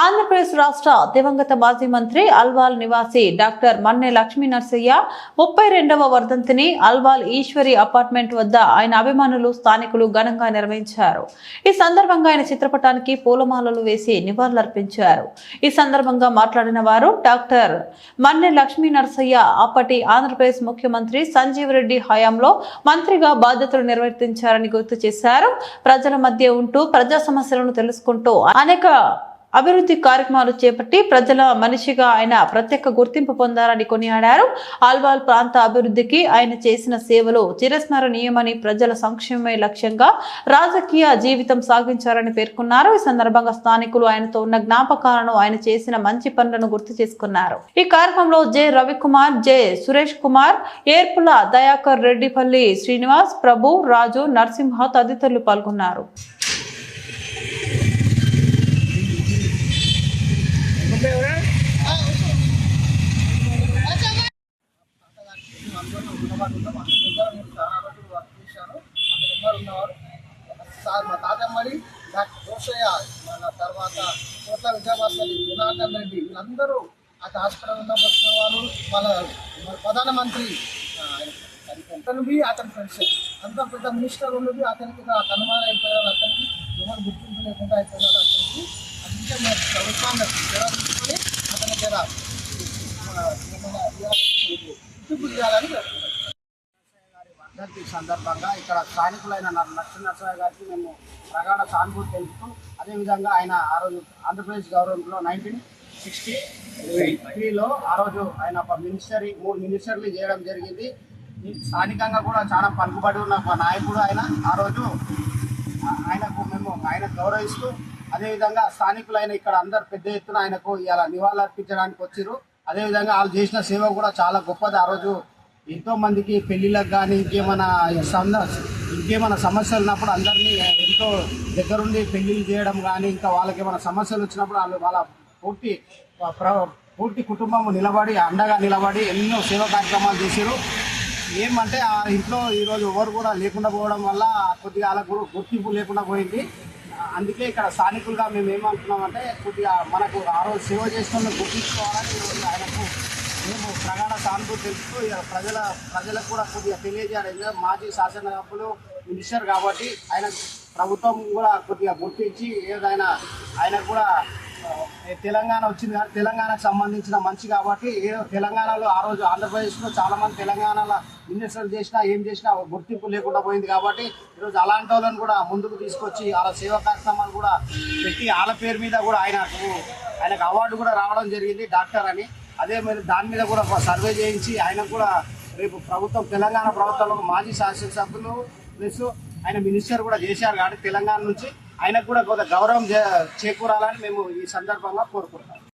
ఆంధ్రప్రదేశ్ రాష్ట్ర దివంగత మాజీ మంత్రి అల్వాల్ నివాసి డాక్టర్ మన్నె లక్ష్మీ నర్సయ్య ముప్పై రెండవ వర్ధంతిని అల్వాల్ ఈశ్వరి అపార్ట్మెంట్ వద్ద ఆయన అభిమానులు స్థానికులు ఘనంగా నిర్వహించారు. ఈ సందర్భంగా ఆయన చిత్రపటానికి పూలమాలలు వేసి నివాళులర్పించారు. ఈ సందర్భంగా మాట్లాడిన వారు డాక్టర్ మన్నె లక్ష్మీ నర్సయ్య అప్పటి ఆంధ్రప్రదేశ్ ముఖ్యమంత్రి సంజీవ్ రెడ్డి హయాంలో మంత్రిగా బాధ్యతలు నిర్వర్తించారని గుర్తు చేశారు. ప్రజల మధ్య ఉంటూ ప్రజా సమస్యలను తెలుసుకుంటూ అనేక అభివృద్ధి కార్యక్రమాలు చేపట్టి ప్రజల మనిషిగా ఆయన ప్రత్యేక గుర్తింపు పొందారని కొనియాడారు. ఆల్వాల్ ప్రాంత అభివృద్ధికి ఆయన చేసిన సేవలు చిరస్మరణీయమని ప్రజల సంక్షేమమే లక్ష్యంగా రాజకీయ జీవితం సాగించారని పేర్కొన్నారు. ఈ సందర్భంగా స్థానికులు ఆయనతో ఉన్న జ్ఞాపకాలను ఆయన చేసిన మంచి పనులను గుర్తు చేసుకున్నారు. ఈ కార్యక్రమంలో జె. రవికుమార్ జె. సురేష్ కుమార్ ఏర్పుల దయాకర్ రెడ్డిపల్లి శ్రీనివాస్ ప్రభు రాజు నరసింహ తదితరులు పాల్గొన్నారు. సార్ మా తాతమ్మడి డాక్టర్ రోషయ్య మన తర్వాత కోట్ల విజయభాస్కర్ జనార్దన్ రెడ్డి వీళ్ళందరూ ఆ హాస్పిటల్ ఉన్న వచ్చిన వాళ్ళు వాళ్ళ ప్రధానమంత్రి అతనివి అతని ఫ్రెండ్స్ అంత పెద్ద మినిస్టర్ ఉన్నది అతనికి కనుమాన అయిపోయారు అతనికి ఎవరు గుర్తింపు లేకుండా అయిపోయారు అతనికి. అందుకే మేము ప్రభుత్వాన్ని జర తీసుకొని అతని జర మన మన గుర్తింపు చేయాలని చెప్తున్నాం వర్ధంతి సందర్భంగా ఇక్కడ స్థానికులైన న- లక్ష్మీ నరసింహ గారికి మేము ప్రగాఢ సానుభూతి తెలుపుతూ అదేవిధంగా ఆయన ఆ రోజు ఆంధ్రప్రదేశ్ గవర్నమెంట్లో నైన్టీన్ సిక్స్టీ త్రీలో ఆ రోజు ఆయన ఒక మినిస్టరీ మూడు మినిస్టర్లు చేయడం జరిగింది. ఈ స్థానికంగా కూడా చాలా పలుకుబడి ఉన్న ఒక నాయకుడు ఆయన. ఆ రోజు ఆయనకు మేము ఆయన గౌరవిస్తూ అదేవిధంగా స్థానికులైన ఇక్కడ అందరు పెద్ద ఎత్తున ఆయనకు ఇలా నివాళులు అర్పించడానికి వచ్చారు అదేవిధంగా వాళ్ళు చేసిన సేవ కూడా చాలా గొప్పది. ఆ రోజు ఎంతో మందికి పెళ్ళిళ్ళకి కానీ ఇంకేమైనా సంద ఇంకేమైనా సమస్యలు ఉన్నప్పుడు అందరినీ ఎంతో దగ్గరుండి పెళ్ళిళ్ళు చేయడం కానీ ఇంకా వాళ్ళకి ఏమైనా సమస్యలు వచ్చినప్పుడు వాళ్ళు వాళ్ళ పూర్తి ప్ర- పూర్తి కుటుంబం నిలబడి అండగా నిలబడి ఎన్నో సేవా కార్యక్రమాలు చేశారు ఏమంటే ఆ ఇంట్లో ఈరోజు ఎవరు కూడా లేకుండా పోవడం వల్ల కొద్దిగా వాళ్ళకు గుర్తింపు లేకుండా పోయింది. అందుకే ఇక్కడ స్థానికులుగా మేము ఏమంటున్నామంటే కొద్దిగా మనకు ఆ రోజు సేవ చేసిన గుర్తించుకోవాలని ఈరోజు ఆయనకు మేము ప్రగాఢ సానుభూతి తెలుపుతూ ప్రజల ప్రజలకు కూడా కొద్దిగా తెలియజేయాలి. మాజీ శాసనసభ్యులు మినిస్టర్ కాబట్టి ఆయన ప్రభుత్వం కూడా కొద్దిగా గుర్తించి ఏదైనా ఆయనకు కూడా తెలంగాణ వచ్చింది కానీ తెలంగాణకు సంబంధించిన మంచి కాబట్టి ఏ తెలంగాణలో ఆ రోజు ఆంధ్రప్రదేశ్లో చాలా మంది తెలంగాణలో మినిస్టర్లు చేసినా ఏం చేసినా గుర్తింపు లేకుండా పోయింది కాబట్టి ఈరోజు అలాంటి వాళ్ళని కూడా ముందుకు తీసుకొచ్చి వాళ్ళ సేవా కార్యక్రమాలు కూడా పెట్టి వాళ్ళ పేరు మీద కూడా ఆయనకు ఆయనకు అవార్డు కూడా రావడం జరిగింది డాక్టర్ అని. అదే మరి దాని మీద కూడా ఒక సర్వే చేయించి ఆయన కూడా రేపు ప్రభుత్వం తెలంగాణ ప్రభుత్వంలో మాజీ శాసనసభ్యులు ప్లస్ ఆయన మినిస్టర్ కూడా చేశారు కాబట్టి తెలంగాణ నుంచి ఆయనకు కూడా కొంత గౌరవం చే- చేకూరాలని మేము ఈ సందర్భంగా కోరుకుంటాం